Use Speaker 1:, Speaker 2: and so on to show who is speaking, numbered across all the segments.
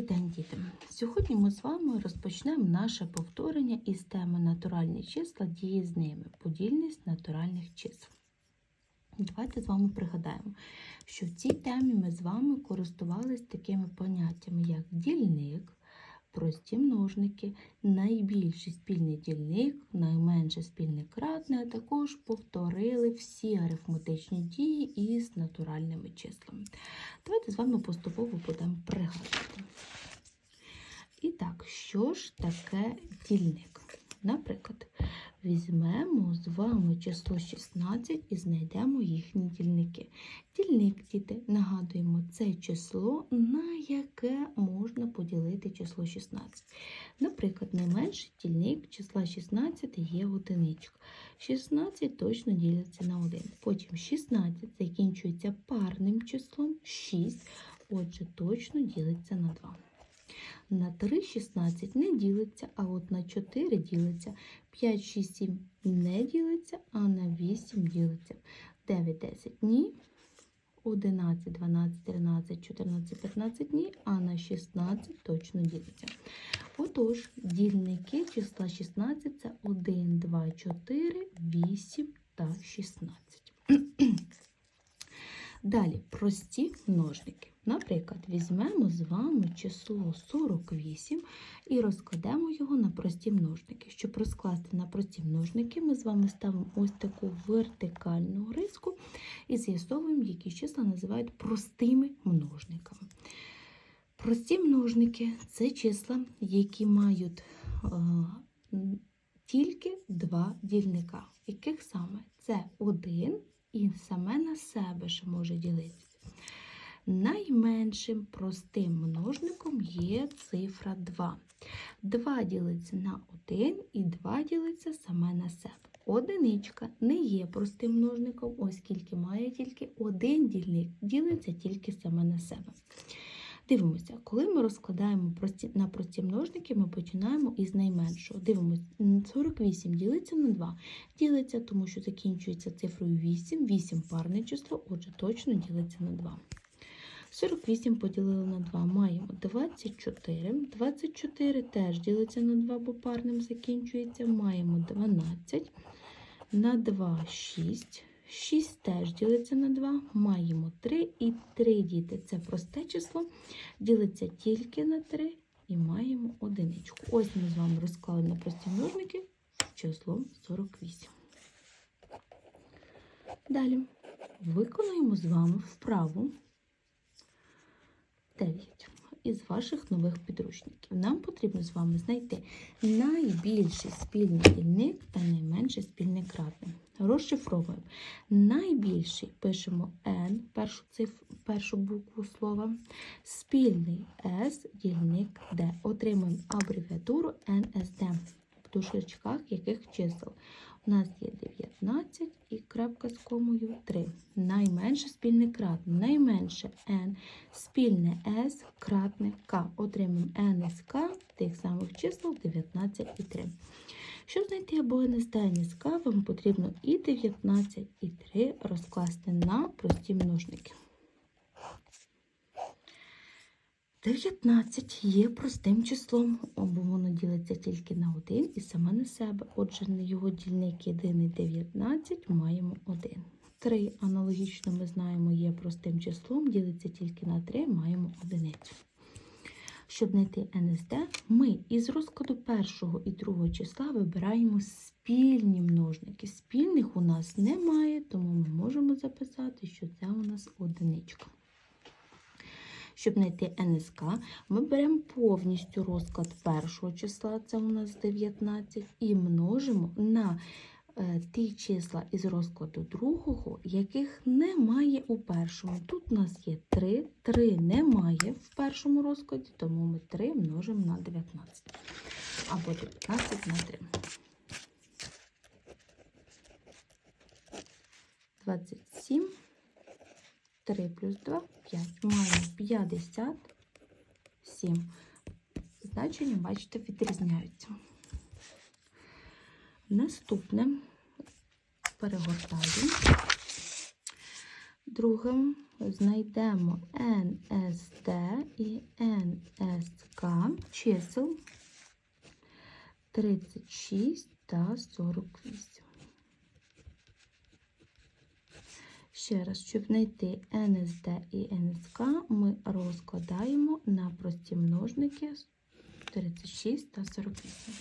Speaker 1: День, діти! Сьогодні ми з вами розпочнемо наше повторення із теми натуральні числа дії з ними, подільність натуральних чисел. Давайте з вами пригадаємо, що в цій темі ми з вами користувалися такими поняттями, як дільник, прості множники, найбільший спільний дільник, найменше спільне кратне, а також повторили всі арифметичні дії із натуральними числами. Давайте з вами поступово будемо пригадувати. І так, що ж таке дільник? Наприклад, візьмемо з вами число 16 і знайдемо їхні дільники. Дільник, діти, нагадуємо, це число, на яке можна поділити число 16. Наприклад, найменший дільник числа 16 є одиничка. 16 точно діляться на 1. Потім 16 закінчується парним числом 6, отже, точно ділиться на 2. На 3 16 не ділиться, а от на 4 ділиться. 5, 6, 7 не ділиться, а на 8 ділиться. 9, 10 ні. 11, 12, 13, 14, 15 ні, а на 16 точно ділиться. Отож, дільники числа 16 це 1, 2, 4, 8 та 16. Далі прості множники. Наприклад, візьмемо з вами число 48 і розкладемо його на прості множники. Щоб розкласти на прості множники, ми з вами ставимо ось таку вертикальну риску і з'ясовуємо, які числа називають простими множниками. Прості множники це числа, які мають е, тільки два дільника. Яких саме? Це один і саме на себе ще може ділитися. Найменшим простим множником є цифра 2. 2 ділиться на 1 і 2 ділиться саме на себе. Одиничка не є простим множником, оскільки має тільки один дільник, ділиться тільки саме на себе. Дивимося, коли ми розкладаємо на прості множники, ми починаємо із найменшого. Дивимося, 48 ділиться на 2. Ділиться, тому що закінчується цифрою 8, 8 парне число, отже, точно ділиться на 2. 48 поділили на 2, маємо 24. 24 теж ділиться на 2, бо парним закінчується. Маємо 12. На 2 6. 6 теж ділиться на 2, маємо 3 і 3 діти. Це просте число, ділиться тільки на 3 і маємо одиничку. Ось ми з вами розклали на прості множники число 48. Далі виконуємо з вами вправу 9 із ваших нових підручників. Нам потрібно з вами знайти найбільший спільний дільник та найменший спільний кратний. Розшифровуємо. Найбільший пишемо N, першу цифру, першу букву слова, спільний S, дільник D. Отримуємо абревіатуру NSD, в дужечках яких чисел. У нас є 19 і крапка з комою 3. Найменше спільне кратне, найменше n, спільне s, кратне k. Отримаємо NSK тих самих чисел 19 і 3. Щоб знайти або НСД, НСК, вам потрібно і 19, і 3 розкласти на прості множники. 19 є простим числом, бо воно ділиться тільки на 1 і саме на себе. Отже, на його дільник єдиний 19 маємо 1. 3 аналогічно ми знаємо, є простим числом, ділиться тільки на 3, маємо одиницю. Щоб знайти НСД, ми із розкладу першого і другого числа вибираємо спільні множники. Спільних у нас немає, тому ми можемо записати, що це у нас одиничка. Щоб знайти НСК, ми беремо повністю розклад першого числа, це у нас 19, і множимо на е, ті числа із розкладу другого, яких немає у першому. Тут у нас є 3, 3 немає в першому розкладі, тому ми 3 множимо на 19. Або 19 на 3. 27. 3 плюс 2 5. Маємо 57. Значення, бачите, відрізняються. Наступне перегортаємо. Другим знайдемо NSD і NSK чисел 36 та 48. Ще раз, щоб знайти НСД і НСК, ми розкладаємо на прості множники 36 та 48.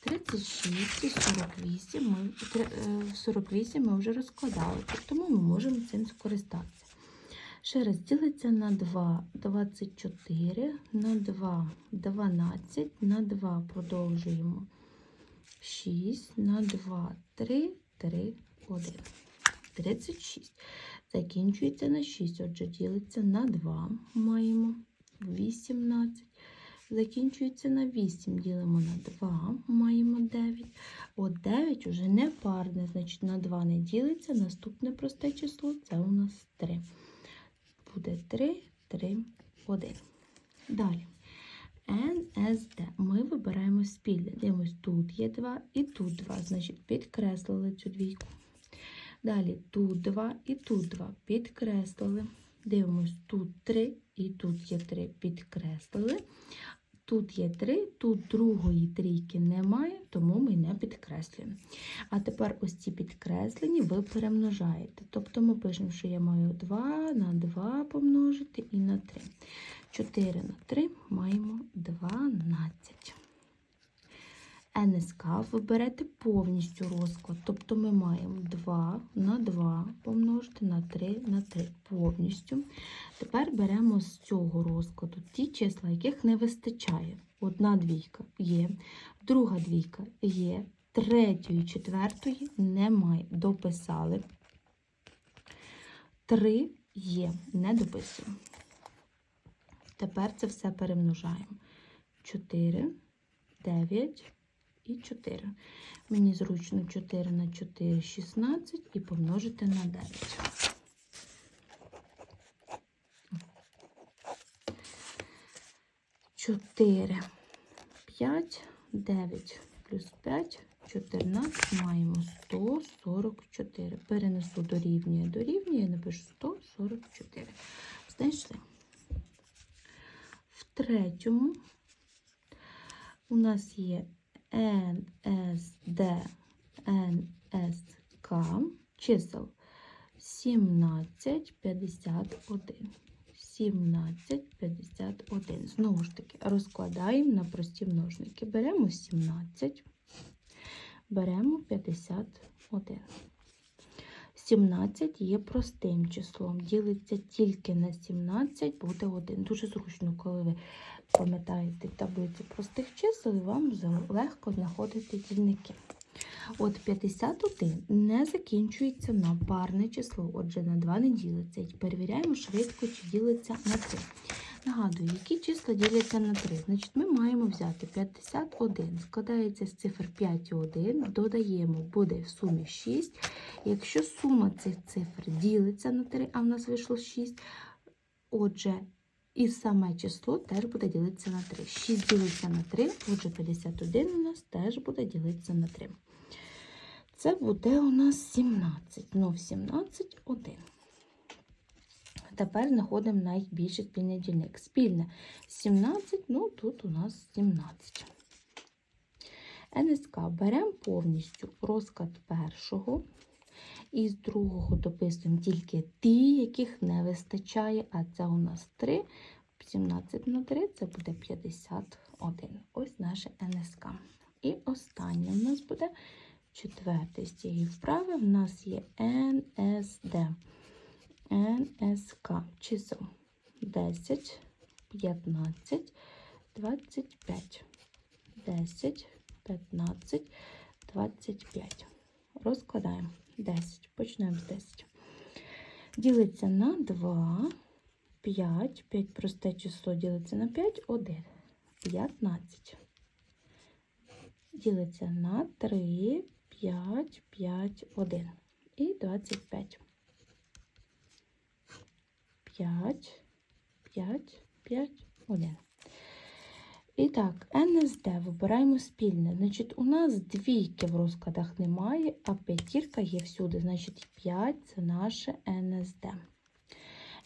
Speaker 1: 36 і 48 ми, е, 48 ми вже розкладали, тому ми можемо цим скористатися. Ще раз ділиться на 2 24, на 2 12, на 2 продовжуємо 6, на 2 3, 3, 1. 36. Закінчується на 6, отже, ділиться на 2. Маємо 18. Закінчується на 8, ділимо на 2, маємо 9. От 9 уже не парне, значить на 2 не ділиться. Наступне просте число це у нас 3. Буде 3, 3, 1. Далі. НСД. Ми вибираємо спільне. Дивимось, тут є 2 і тут 2. Значить, підкреслили цю двійку. Далі тут 2 і тут 2. Підкреслили. Дивимось, тут 3 і тут є 3. Підкреслили. Тут є 3, тут другої трійки немає, тому ми не підкреслюємо. А тепер ось ці підкреслені ви перемножаєте. Тобто ми пишемо, що я маю 2 на 2 помножити і на 3. 4 на 3 маємо 12. НСК ви берете повністю розклад. Тобто ми маємо 2 на 2 помножити на 3 на 3 повністю. Тепер беремо з цього розкладу ті числа, яких не вистачає. Одна двійка є, друга двійка є, третьої, четвертої немає. Дописали. Три є, не дописуємо. Тепер це все перемножаємо. 4, 9 і 4. Мені зручно 4 на 4 16 і помножити на 9. Чотири, п'ять, дев'ять плюс п'ять, 14, маємо 144. Перенесу дорівнює, дорівнює, напишу 144. Знайшли. В третьому у нас є НСД, НСК, чисел 17, 51. 17, 51. Знову ж таки, розкладаємо на прості множники. Беремо 17, беремо 51. 17 є простим числом. Ділиться тільки на 17, буде 1. Дуже зручно, коли ви пам'ятаєте таблицю простих чисел, вам легко знаходити дільники. От 51 не закінчується на парне число, отже, на 2 не ділиться. І перевіряємо швидко, чи ділиться на 3. Нагадую, які числа діляться на 3. Значить, ми маємо взяти 51. Складається з цифр 5 і 1, додаємо, буде в сумі 6. Якщо сума цих цифр ділиться на 3, а в нас вийшло 6, отже, і саме число теж буде ділитися на 3. 6 ділиться на 3, отже 51 у нас теж буде ділитися на 3. Це буде у нас 17. Знов 17, 1. Тепер знаходимо найбільший спільний дільник. Спільне 17, ну тут у нас 17. НСК беремо повністю розклад першого. І з другого дописуємо тільки ті, яких не вистачає, а це у нас 3. 17 на 3 це буде 51. Ось наше НСК. І останнє у нас буде четвертий з цієї вправи. В нас є НСД. НСК. Чисел 10, 15, 25. 10, 15, 25. Розкладаємо 10. Почнемо з 10. Ділиться на 2, 5. 5 просте число ділиться на 5, 1. 15. Ділиться на 3, 5, 5, 1. І 25. 5, 5, 5, 1. І так, НСД вибираємо спільне. Значить, у нас двійки в розкладах немає, а п'ятірка є всюди. Значить, 5 це наше НСД.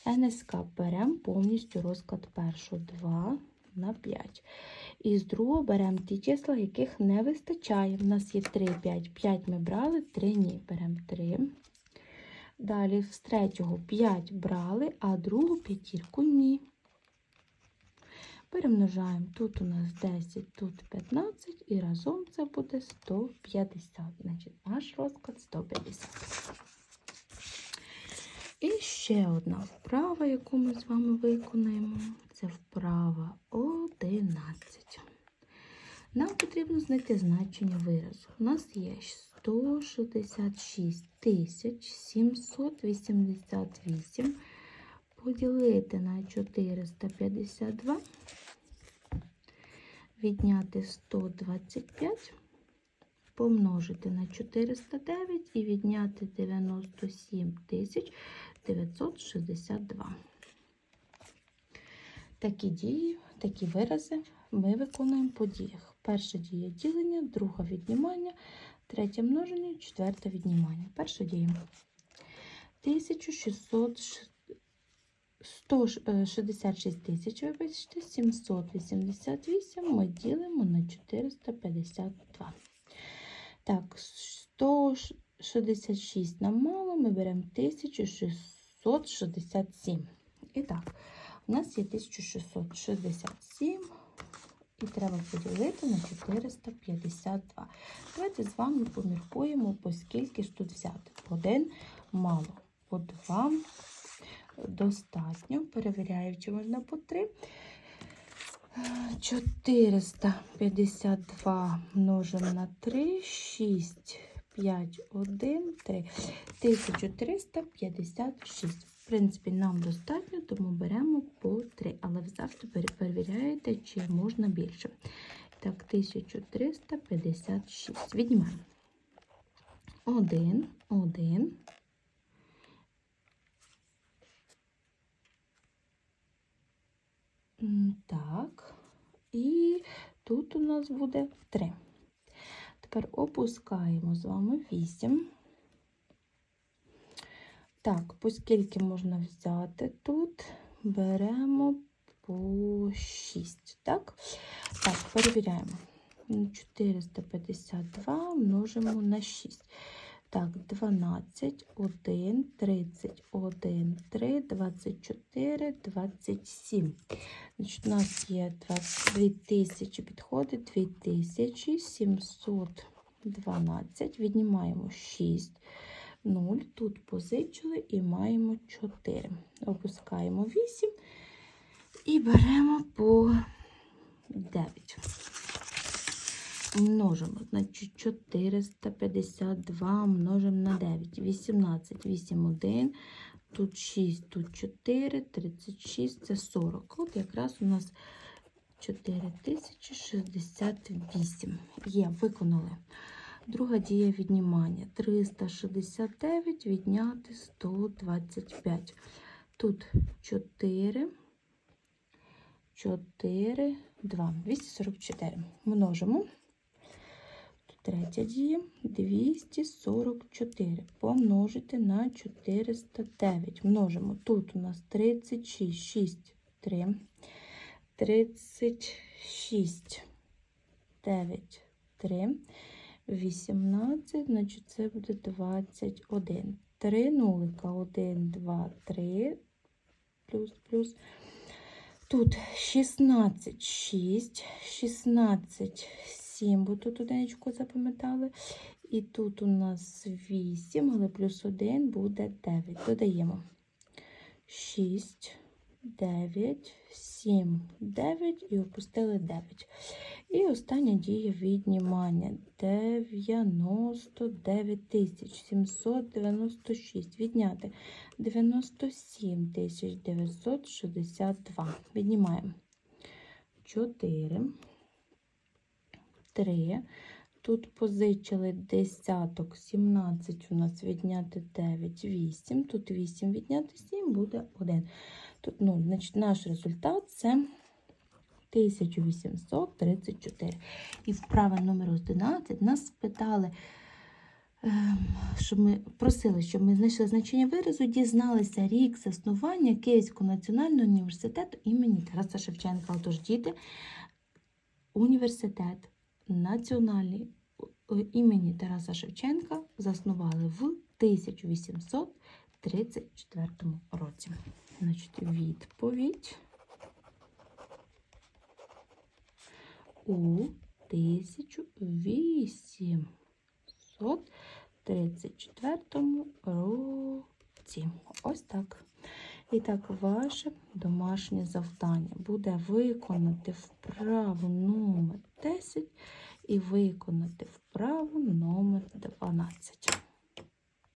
Speaker 1: НСК беремо повністю розклад першого. 2, на 5. І з другого беремо ті числа, яких не вистачає. У нас є 3, 5. 5 ми брали, 3 ні. Беремо 3. Далі з третього 5 брали, а другу п'ятірку ні. Перемножаємо. Тут у нас 10, тут 15, і разом це буде 150. Значить, наш розклад 150. І ще одна вправа, яку ми з вами виконаємо, це вправа 11. Нам потрібно знайти значення виразу. У нас є 166 788 поділити на 452, відняти 125, помножити на 409 і відняти 97 962. Такі дії, такі вирази ми виконуємо по діях. Перша дія ділення, друга віднімання, третє множення, четверте віднімання. Перша дія. 1600 166 тисяч, вибачте, 788 ми ділимо на 452. Так, 166 нам мало, ми беремо 1667. І так, у нас є 1667, і треба поділити на 452. Давайте з вами поміркуємо, по скільки ж тут взяти. По один мало, по два достатньо. Перевіряю, чи можна по 3. 452 множимо на 3, 6, 5, 1, 3. 1356. В принципі, нам достатньо, тому беремо по 3. Але завжди перевіряєте, чи можна більше. Так, 1356. Віднімаємо. 1, 1. Так, і тут у нас буде 3. Тепер опускаємо з вами 8. Так, по скільки можна взяти тут? Беремо по 6. Так, так, перевіряємо. 452 множимо на 6. Так, 12, 1, 31, 3, 24, 27. Значить, у нас є 2000 підходить, 2712. Віднімаємо 6, 0. Тут позичили і маємо 4. Опускаємо 8 і беремо по 9 множимо. Значить, 452 множимо на 9. 18, 8, 1. Тут 6, тут 4, 36, це 40. От якраз у нас 4068. Є, виконали. Друга дія віднімання. 369 відняти 125. Тут 4, 4, 2. 244. Множимо. Третя дія 244 помножити на 409. Множимо. Тут у нас 36, 6, 3, 36, 9, 3, 18, значить це буде 21. 3 нулика, 1, 2, 3, плюс, плюс. Тут 16, 6, 16, 7, бо тут одиничку запам'ятали. І тут у нас 8, але плюс 1 буде 9. Додаємо 6, 9, 7, 9 і опустили 9. І остання дія віднімання 99 796. Відняти 97 962. Віднімаємо 4. 3. Тут позичили десяток, 17 у нас відняти 9, 8. Тут 8 відняти 7 буде 1. Тут 0. Значить, наш результат це 1834. І вправа номер 11 нас спитали ем, щоб ми просили, щоб ми знайшли значення виразу, дізналися рік заснування Київського національного університету імені Тараса Шевченка. Отож, діти, університет національний е, імені Тараса Шевченка заснували в 1834 році. Значить, відповідь у 1834 році. Ось так. І так, ваше домашнє завдання буде виконати вправу номер 10 і виконати вправу номер 12.